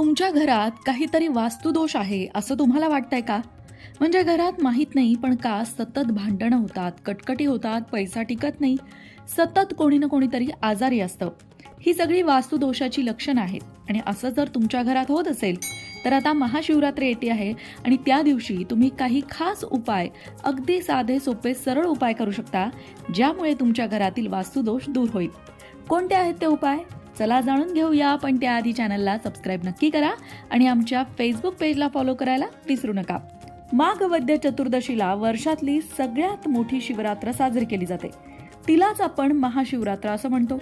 तुमच्या घरात काहीतरी वास्तुदोष आहे असं तुम्हाला वाटतंय का? म्हणजे घरात माहीत नाही पण का सतत भांडणं होतात कटकटी होतात पैसा टिकत नाही सतत कोणी ना कोणीतरी आजारी असतं. ही सगळी वास्तुदोषाची लक्षणं आहेत. आणि असं जर तुमच्या घरात होत असेल तर आता महाशिवरात्री येते आहे आणि त्या दिवशी तुम्ही काही खास उपाय अगदी साधे सोपे सरळ उपाय करू शकता ज्यामुळे तुमच्या घरातील वास्तुदोष दूर होईल. कोणते आहेत ते उपाय? चला जाणून घेऊया पण त्याआधी चॅनलला सबस्क्राईब नक्की करा आणि आमच्या फेसबुक पेजला फॉलो करायला विसरू नका. माघ वद्य चतुर्दशीला वर्षातली सगळ्यात मोठी शिवरात्र साजरी केली जाते. तिलाच आपण महाशिवरात्र असं म्हणतो.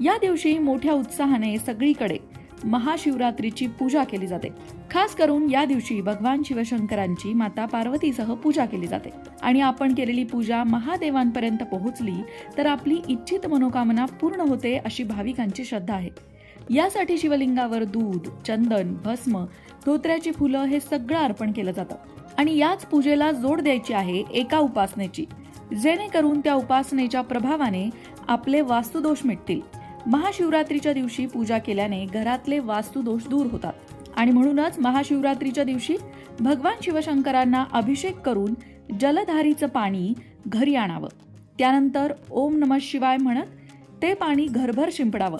या दिवशी मोठ्या उत्साहाने सगळीकडे महाशिवरात्रीची पूजा केली जाते. खास करून या दिवशी भगवान शिवशंकरांची माता पार्वतीसह पूजा केली जाते. आणि आपण केलेली पूजा महादेवांपर्यंत पोहोचली तर आपली इच्छित मनोकामना पूर्ण होते अशी भाविकांची श्रद्धा आहे. यासाठी शिवलिंगावर दूध चंदन भस्म धोत्र्याची फुलं हे सगळं अर्पण केलं जातं. आणि याच पूजेला जोड द्यायची आहे एका उपासनेची. जेणेकरून त्या उपासनेच्या प्रभावाने आपले वास्तुदोष मिटतील. महाशिवरात्रीच्या दिवशी पूजा केल्याने घरातले वास्तुदोष दूर होतात. आणि म्हणूनच महाशिवरात्रीच्या दिवशी भगवान शिवशंकरांना अभिषेक करून जलधारीचं पाणी घरी आणावं. त्यानंतर ओम नम शिवाय म्हणत ते पाणी घरभर शिंपडावं.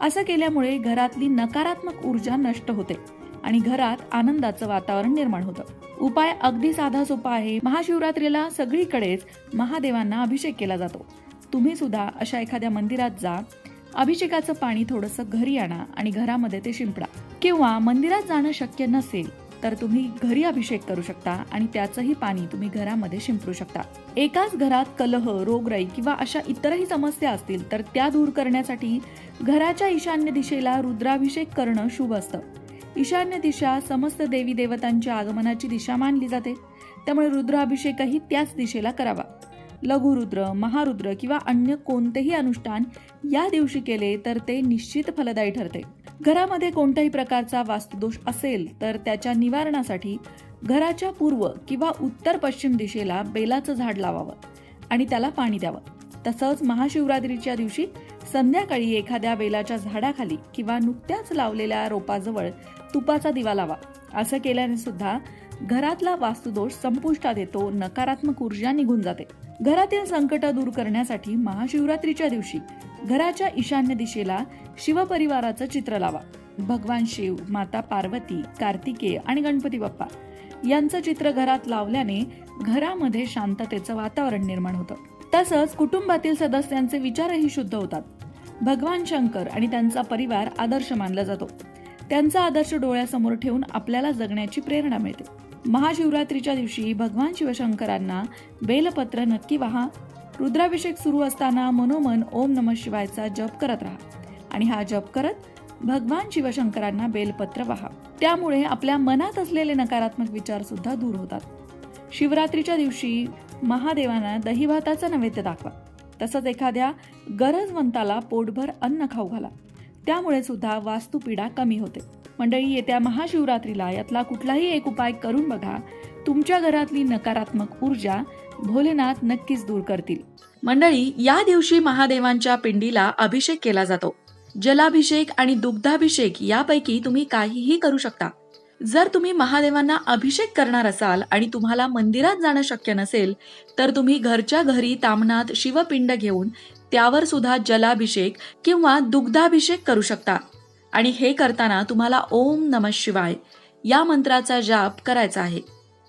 असं केल्यामुळे घरातली नकारात्मक ऊर्जा नष्ट होते आणि घरात आनंदाचं वातावरण निर्माण होतं. उपाय अगदी साधा सोपा आहे. महाशिवरात्रीला सगळीकडेच महादेवांना अभिषेक केला जातो. तुम्ही सुद्धा अशा एखाद्या मंदिरात जा. अभिषेकाचं पाणी थोडंसं घरी आणा आणि घरामध्ये ते शिंपडा. किंवा मंदिरात जाणं शक्य नसेल तर तुम्ही घरी अभिषेक करू शकता आणि त्याचंही पाणी तुम्ही घरामध्ये शिंपडू शकता. एकाच घरात कलह रोगराई किंवा अशा इतरही समस्या असतील तर त्या दूर करण्यासाठी घराच्या ईशान्य दिशेला रुद्राभिषेक करणं शुभ असतं. ईशान्य दिशा समस्त देवी देवतांच्या आगमनाची दिशा मानली जाते. त्यामुळे रुद्राभिषेकही त्याच दिशेला करावा. लघुरुद्र महारुद्र किंवा अन्य कोणतेही अनुष्ठान या दिवशी केले तर ते निश्चित फलदायी ठरते. घरामध्ये कोणत्याही प्रकारचा वास्तुदोष असेल तर त्याच्या निवारणासाठी घराच्या पूर्व किंवा उत्तर पश्चिम दिशेला बेलाचं झाड लावावं आणि त्याला पाणी द्यावं. तसंच महाशिवरात्रीच्या दिवशी संध्याकाळी एखाद्या बेलाच्या झाडाखाली किंवा नुकत्याच लावलेल्या रोपाजवळ तुपाचा दिवा लावा. असं केल्याने सुद्धा घरातला वास्तुदोष संपुष्टात येतो नकारात्मक ऊर्जा निघून जाते. घरातील संकट दूर करण्यासाठी महाशिवरात्रीच्या दिवशी घराच्या ईशान्य दिशेला शिवपरिवाराचं चित्र लावा. भगवान शिव माता पार्वती कार्तिकेय आणि गणपती बाप्पा यांचं चित्र घरात लावल्याने घरामध्ये शांततेचं वातावरण निर्माण होतं. तसंच कुटुंबातील सदस्यांचे विचारही शुद्ध होतात. भगवान शंकर आणि त्यांचा परिवार आदर्श मानला जातो. त्यांचा आदर्श डोळ्यासमोर ठेवून आपल्याला जगण्याची प्रेरणा मिळते. महाशिवरात्रीच्या दिवशी भगवान शिवशंकरांना बेलपत्र नक्की वाहा. रुद्राभिषेक सुरू असताना मनोमन ओम नम शिवायचा जप करत राहा. आणि हा जप करत भगवान शिवशंकरांना बेलपत्र वाहा. त्यामुळे आपल्या मनात असलेले नकारात्मक विचार सुद्धा दूर होतात. शिवरात्रीच्या दिवशी महादेवांना दहीभाताचा नैवेद्य दाखवा. तसंच एखाद्या गरजवंताला पोटभर अन्न खाऊ घाला. त्यामुळे सुद्धा वास्तुपीडा कमी होते. मंडळी येत्या महाशिवरात्रीला यातला कुठलाही एक उपाय करून बघा. तुमच्या घरातली नकारात्मक ऊर्जा भोलेनाथ नक्कीच दूर करतील. मंडळी या दिवशी महादेवांच्या पिंडीला अभिषेक केला जातो. जलाभिषेक आणि दुग्धाभिषेक यापैकी तुम्ही काहीही करू शकता. जर तुम्ही महादेवांना अभिषेक करणार असाल आणि तुम्हाला मंदिरात जाणं शक्य नसेल तर तुम्ही घरच्या घरी तामनात शिवपिंड घेऊन त्यावर सुद्धा जलाभिषेक किंवा दुग्धाभिषेक करू शकता. आणि हे करताना तुम्हाला ओम नम शिवाय या मंत्राचा जाप करायचा आहे.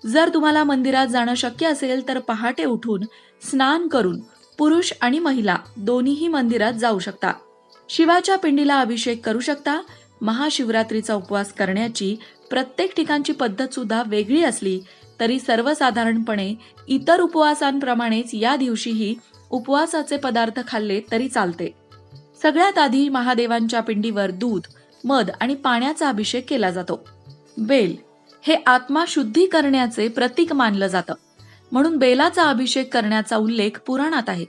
जर तुम्हाला मंदिरात जाणं शक्य असेल तर पहाटे उठून स्नान करून पुरुष आणि महिला दोन्हीही मंदिरात जाऊ शकता. शिवाच्या पिंडीला अभिषेक करू शकता. महाशिवरात्रीचा उपवास करण्याची प्रत्येक ठिकाणची पद्धत सुद्धा वेगळी असली तरी सर्वसाधारणपणे इतर उपवासांप्रमाणेच या दिवशीही उपवासाचे पदार्थ खाल्ले तरी चालते. सगळ्यात आधी महादेवांच्या पिंडीवर दूध मध आणि पाण्याचा अभिषेक केला जातो. बेल हे आत्मा शुद्धी करण्याचे प्रतीक मानलं जातं. म्हणून बेलाचा अभिषेक करण्याचा उल्लेख पुराणात आहे.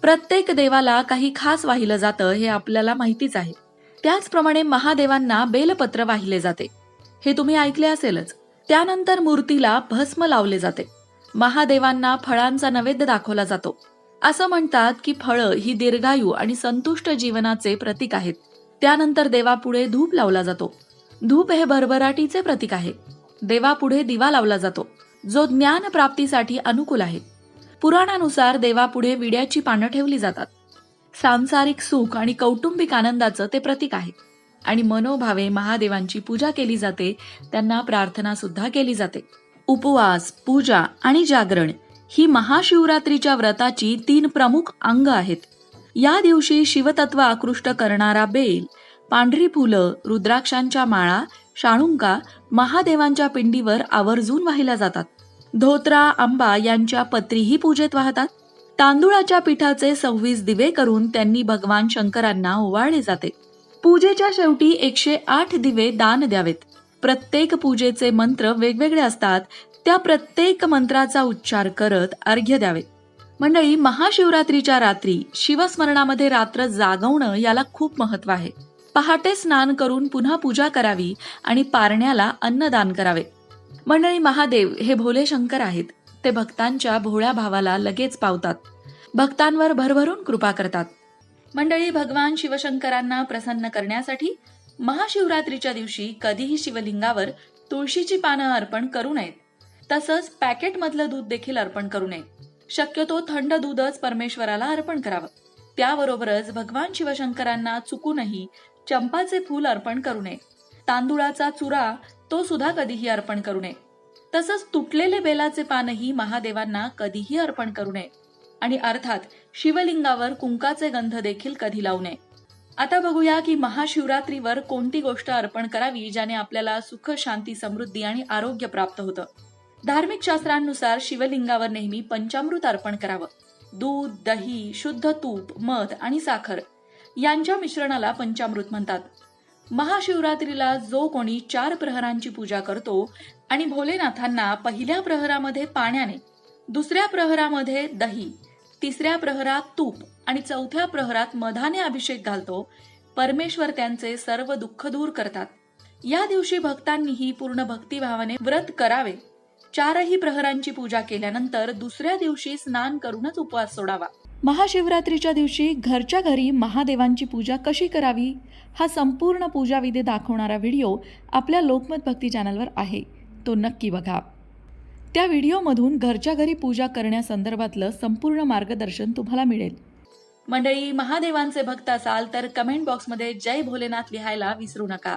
प्रत्येक देवाला काही खास वाहिलं जातं हे आपल्याला माहितीच आहे. त्याचप्रमाणे महादेवांना बेलपत्र वाहिले जाते. हे तुम्ही ऐकले असेलच. त्यानंतर मूर्तीला भस्म लावले जाते. महादेवांना फळांचा नैवेद्य दाखवला जातो. असं म्हणतात की फळं ही दीर्घायू आणि संतुष्ट जीवनाचे प्रतीक आहेत. त्यानंतर देवापुढे धूप लावला जातो. धूप हे भरभराटीचे प्रतीक आहे. देवापुढे दिवा लावला जातो. जो ज्ञान प्राप्तीसाठी अनुकूल आहे. पुराणानुसार देवापुढे विड्याची पानं ठेवली जातात. सांसारिक सुख आणि कौटुंबिक आनंदाचं ते प्रतीक आहे. आणि मनोभावे महादेवांची पूजा केली जाते त्यांना प्रार्थना सुद्धा केली जाते. उपवास पूजा आणि जागरण ही महाशिवरात्रीच्या व्रताची तीन प्रमुख अंग आहेत. या दिवशी शिवतत्व आकृष्ट करणारा बेल पांढरी फुलं रुद्राक्षांच्या माळा शाळुंका महादेवांच्या पिंडीवर आवर्जून वाहिल्या जातात. धोत्रा आंबा यांच्या पत्रीही पूजेत वाहतात. तांदुळाच्या पिठाचे सव्वीस दिवे करून त्यांनी भगवान शंकरांना ओवाळले जाते. पूजेच्या शेवटी एकशे आठ दिवे दान द्यावेत. प्रत्येक पूजेचे मंत्र वेगवेगळे असतात. त्या प्रत्येक मंत्राचा उच्चार करत अर्घ्य द्यावे मंडळी महाशिवरात्रीच्या रात्री शिवस्मरणामध्ये रात्र जागवणं याला खूप महत्त्व आहे. पहाटे स्नान करून पुन्हा पूजा करावी आणि पारण्याला अन्नदान करावे. मंडळी महादेव हे भोले शंकर आहेत. ते भक्तांच्या भोळ्या भावाला लगेच पावतात. भक्तांवर भरभरून कृपा करतात. मंडळी भगवान शिवशंकरांना प्रसन्न करण्यासाठी महाशिवरात्रीच्या दिवशी कधीही शिवलिंगावर तुळशीची पानं अर्पण करू नयेत. तसंच पॅकेटमधलं दूध देखील अर्पण करू नये. शक्यतो थंड दूधच परमेश्वराला अर्पण करावं. त्याबरोबरच भगवान शिवशंकरांना चुकूनही चंपाचे फूल अर्पण करू नये. तांदुळाचा चुरा तो सुद्धा कधीही अर्पण करू नये. तसंच तुटलेले बेलाचे पानही महादेवांना कधीही अर्पण करू नये. आणि अर्थात शिवलिंगावर कुंकाचे गंध देखील कधी लावू नये. आता बघूया की महाशिवरात्रीवर कोणती गोष्ट अर्पण करावी ज्याने आपल्याला सुख शांती समृद्धी आणि आरोग्य प्राप्त होतं. धार्मिक शास्त्रांनुसार शिवलिंगावर नेहमी पंचामृत अर्पण करावं. दूध दही शुद्ध तूप मध आणि साखर यांच्या मिश्रणाला पंचामृत म्हणतात. महाशिवरात्रीला जो कोणी चार प्रहरांची पूजा करतो आणि भोलेनाथांना पहिल्या प्रहरामध्ये पाण्याने दुसऱ्या प्रहरामध्ये दही तिसऱ्या प्रहरात तूप आणि चौथ्या प्रहरात मधाने अभिषेक घालतो परमेश्वर त्यांचे सर्व दुःख दूर करतात. या दिवशी भक्तांनीही पूर्ण भक्तिभावाने व्रत करावे. चारही प्रहरांची पूजा केल्यानंतर दुसऱ्या दिवशी स्नान करूनच उपवास सोडावा. महाशिवरात्रीच्या दिवशी घरच्या घरी महादेवांची पूजा कशी करावी? हा संपूर्ण पूजाविधी दाखवणारा व्हिडिओ आपल्या लोकमत भक्ती चॅनलवर आहे. तो नक्की बघा. त्या व्हिडिओमधून घरच्या घरी पूजा करण्यासंदर्भातलं संपूर्ण मार्गदर्शन तुम्हाला मिळेल. मंडळी महादेवांचे भक्त असाल तर कमेंट बॉक्समध्ये जय भोलेनाथ लिहायला विसरू नका.